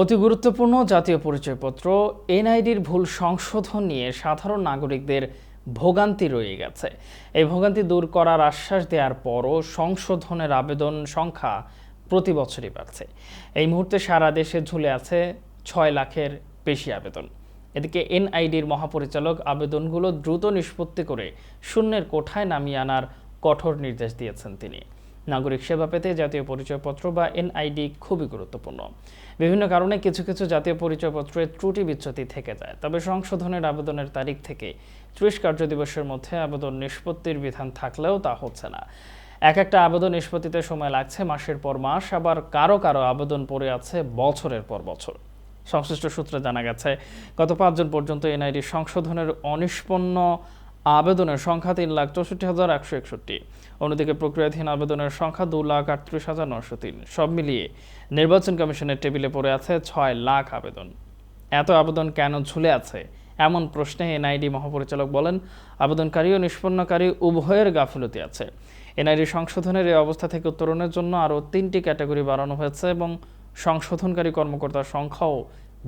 অতি গুরুত্বপূর্ণ জাতীয় পরিচয়পত্র, এনআইডির ভুল সংশোধন নিয়ে সাধারণ নাগরিকদের ভোগান্তি রয়ে গেছে। এই ভোগান্তি দূর করার আশ্বাস দেওয়ার পরও সংশোধনের আবেদন সংখ্যা প্রতি বছরই বাড়ছে। এই মুহূর্তে সারা দেশে ঝুলে আছে ছয় লাখের বেশি আবেদন। এদিকে এনআইডির মহাপরিচালক আবেদনগুলো দ্রুত নিষ্পত্তি করে শূন্যের কোঠায় নামিয়ে আনার কঠোর নির্দেশ দিয়েছেন তিনি। নাগরিক সেবা পেতে জাতীয় পরিচয়পত্র বা এনআইডি খুবই গুরুত্বপূর্ণ। বিভিন্ন কারণে কিছু কিছু জাতীয় পরিচয়পত্রের ত্রুটি বিচ্যুতি থেকে যায়। তবে সংশোধনের আবেদনের তারিখ থেকে ত্রিশ কার্য দিবসের মধ্যে আবেদন নিষ্পত্তির বিধান থাকলেও তা হচ্ছে না। এক একটা আবেদন নিষ্পত্তিতে সময় লাগছে মাসের পর মাস, আবার কারও কারও আবেদন পড়ে আছে বছরের পর বছর। সংশ্লিষ্ট সূত্রে জানা গেছে, গত পাঁচজন পর্যন্ত এনআইডি সংশোধনের অনিষ্পন্ন আবেদনের সংখ্যা তিন লাখ চৌষট্টি হাজার একশো একষট্টি। অন্যদিকে প্রক্রিয়াধীন আবেদনের সংখ্যা দু লাখ আটত্রিশ হাজার নশো তিন। সব মিলিয়ে নির্বাচন কমিশনের টেবিলে পড়ে আছে ছয় লাখ আবেদন। এত আবেদন কেন ঝুলে আছে? এমন প্রশ্নে এনআইডি মহাপরিচালক বলেন, আবেদনকারী ও নিষ্পন্নকারী উভয়ের গাফিলতি আছে। এনআইডি সংশোধনের এই অবস্থা থেকে উত্তরণের জন্য আরও তিনটি ক্যাটাগরি বাড়ানো হয়েছে এবং সংশোধনকারী কর্মকর্তার সংখ্যাও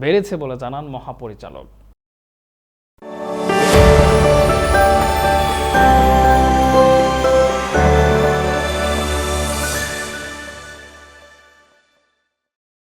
বেড়েছে বলে জানান মহাপরিচালক।